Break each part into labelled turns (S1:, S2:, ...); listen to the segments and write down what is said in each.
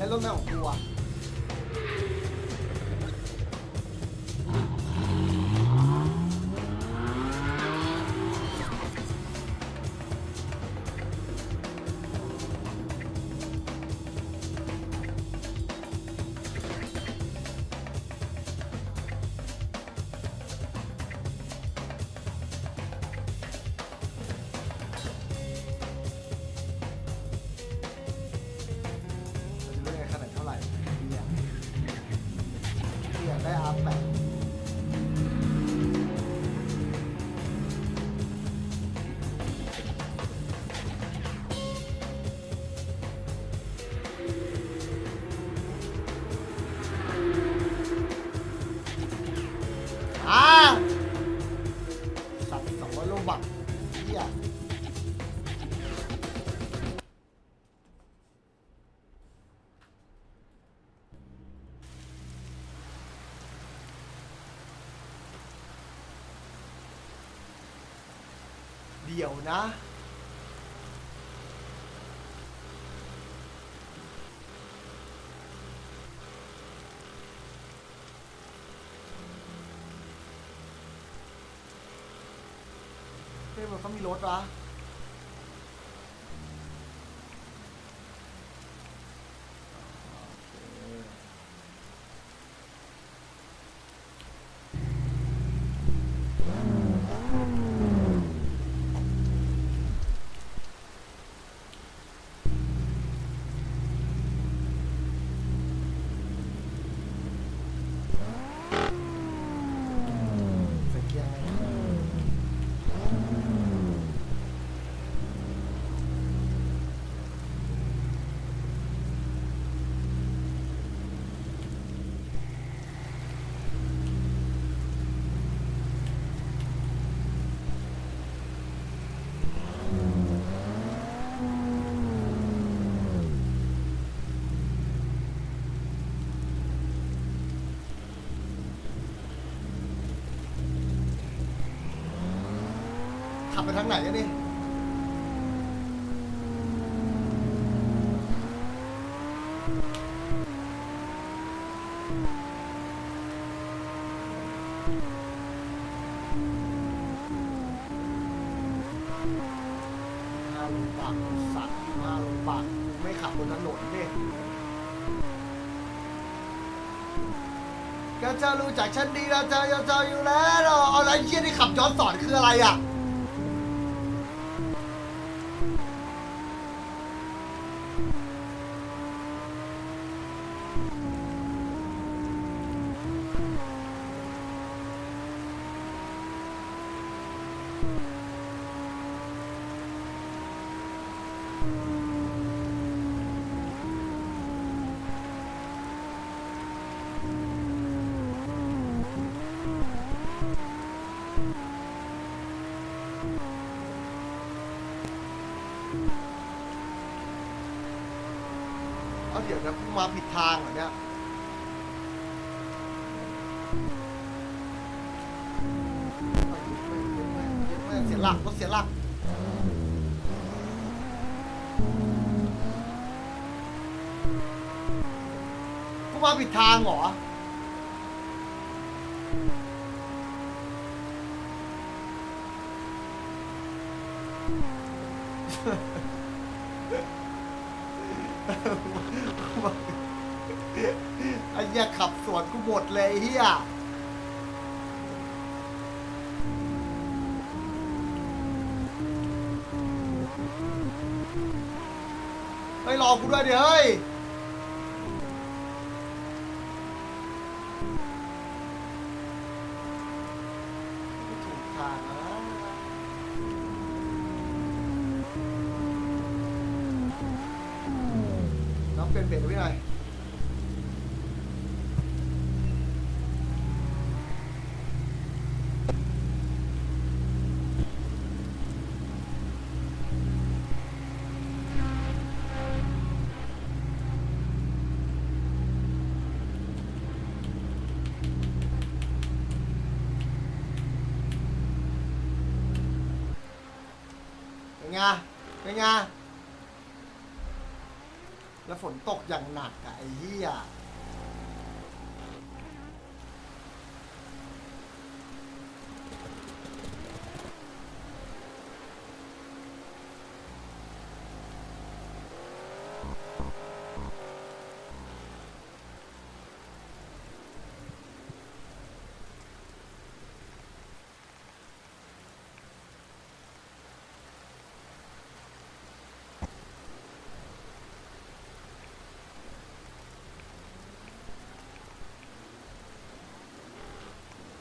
S1: hello แม่ของกูอะ ดี๋ยวนะ เฮ้ยมันเขามีรถวะสเกียร์ไง ขับ ไปทางไหนกันนี่ห้าลงปากสัตว์ห้าลงปากไม่ขับบนถนนดิก็จะรู้จักฉันดีเราจะจะจอยู่แล้ว เอาอะไรเชี่ยที่ขับย้อนสอนคืออะไรอะ เอาเดี๋ยวนะมาผิดทางเหรอเนี่ย หลักรถเสียหลักกูมาผิดทางเหรอไอ้เหี้ยขับสวนกูหมดเลยเฮีย เฮ้ยรอกูด้วยดิเฮ้ยไม่ถูกทางแล้วนะน้องเป็นเบรกไว้หน่อย ไงเป็นไงแล้วฝนตกอย่างหนักอะไอ้เหี้ย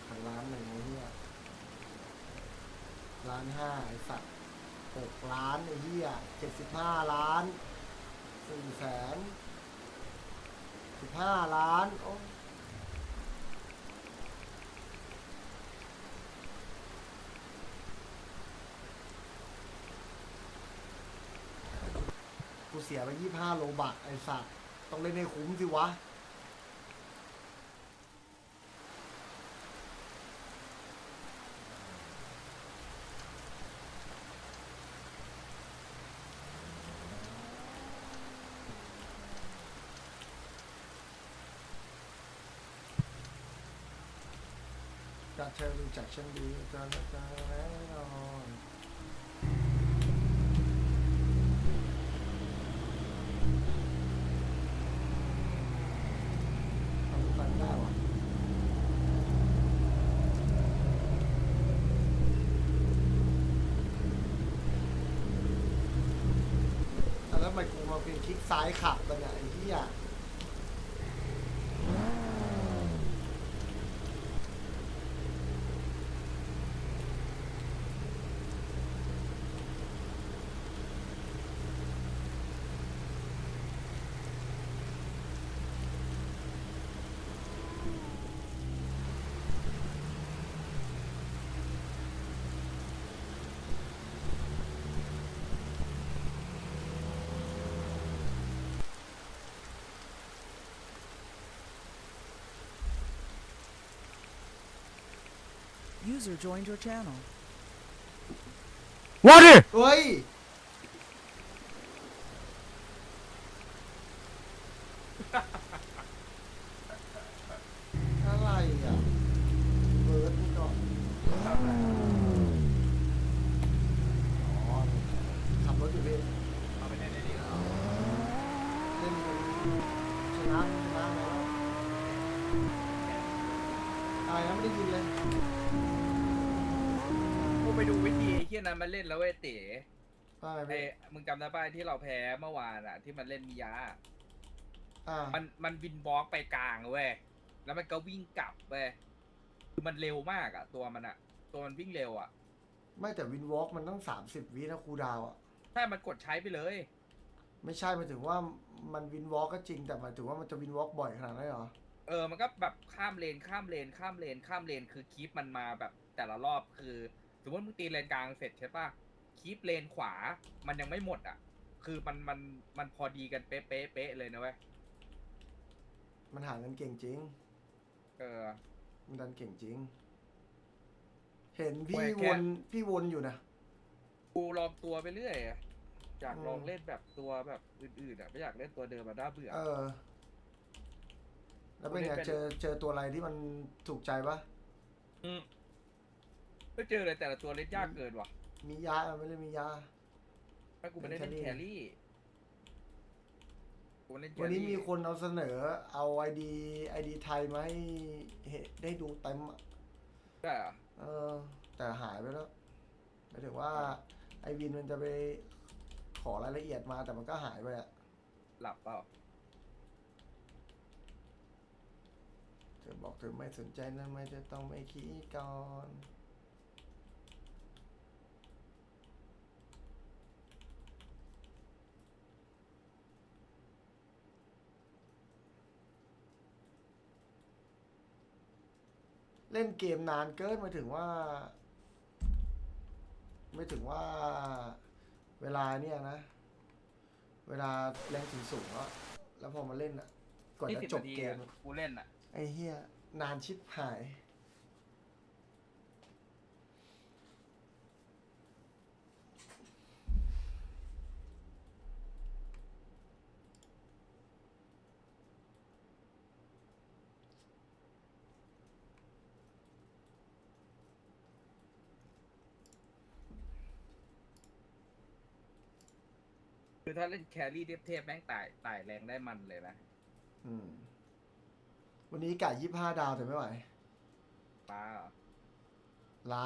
S1: พันล้านหนึ่งไอ้เหี้ยล้านห้าไอ้สัตว์หกล้านไอ้เหี้ยเจ็ดสิบห้าล้านสี่แสนสิบห้าล้าน โอ้กูเสียไปยี่ห้าโลบักไอ้สัตว์ต้องเล่นให้คุ้มสิวะ เธอรู้จักฉันดีก็แล้วนแน่นอนทำฟันได้วะอะแล้วทำไมกูมาเป็นคลิกซ้ายขับกันเนี่ยไอ้เ User
S2: joined your channel.
S3: ว่าดิ
S1: เฮ้ย นั้นมา
S4: เล่นแล้วเว้ยเต๋
S1: อะไร
S4: ไอ้
S1: พี่
S4: มึงจำได้ป่ะที่เราแพ้เมื่อวานอะที่มันเล่นมิยา
S1: อ่า
S4: มันมันวินบล็อกไปกลางเว้ย แล้วมันก็วิ่งกลับเว้ยคือมันเร็วมากอะตัวมันอะตัวมันวิ่งเร็วอะ
S1: ไม่แต่วินวอล์กมันต้องสามสิบวินะครูดาวอะ
S4: ถ้ามันกดใช้ไปเลย
S1: ไม่ใช่หมายถึงว่ามันวินวอล์กก็จริงแต่หมายถึงว่ามันจะวินวอล์กบ่อยขนาดนั้นเหรอ
S4: เออ มันก็แบบข้ามเลนข้ามเลนข้ามเลนข้ามเลนคือคีปมันมาแบบแต่ละรอบคือ สมมติมึงตีเลนกลางเสร็จใช่ปะคีปเลนขวา มันยังไม่หมดอะ คือมันมันมันพอดีกันเป๊ะเป๊ะเป๊ะเลยนะเว้ย
S1: มันหาเงินเก่งจริง
S4: เออ
S1: มันดันเก่งจริง เห็นพี่
S4: แหวกแค่
S1: วนพี่วนอยู่นะ
S4: กูลองตัวไปเรื่อยอะอยาก
S1: อืม
S4: ลองเล่นแบบตัวแบบอื่นๆอะไม่อยากเล่นตัวเดิมมาน่าเบื่อ
S1: เออ แล้วเป็น
S4: กู
S1: ไง
S4: เล่นเป็น
S1: เจอเจอตัวอะไรที่มันถูกใจปะ
S4: ม ไม่เจอเลยแต่ละตัวเล่นยากเกินว่ะ
S1: มียาไม่ได้มียา
S4: ถ้ากูไปเล่น
S1: เป็น
S4: แค
S1: แครี่
S4: รี่กูเล่นแค
S1: วันนี้
S4: รี่
S1: มีคนเอาเสนอเอาไอดีไอดีไทยมาให้เห็นได้ดูเต็มอะ
S4: ได้เหรอ
S1: เออ แต่หายไปแล้วหมายถึงว่าไอวินมันจะไปขอรายละเอียดมาแต่มันก็หายไปอะ
S4: หลับเปล่า
S1: เธอบอกเธอไม่สนใจนะไม่จะต้องไม่ขี้ก่อน เล่นเกมนานเกินหมายถึงว่า ไม่ถึงว่าเวลาเนี่ยนะ เวลาแรงถึงสูงแล้วแล้วพอมาเล่นอะก่อน
S4: ยี่
S1: จะ
S4: สิบ
S1: จบ
S4: นาที
S1: เกม
S4: อะกูเล่นอะ
S1: ไอ้เฮียนานชิบหาย
S4: คือถ้าเล่นแครี่เทพๆแม่งไต่ไต่แรงได้มันเลยนะ
S1: อืม วันนี้กะยี่ห้าดาวแต่ไม่ไหว
S4: ป้าเหรอ
S1: ล้า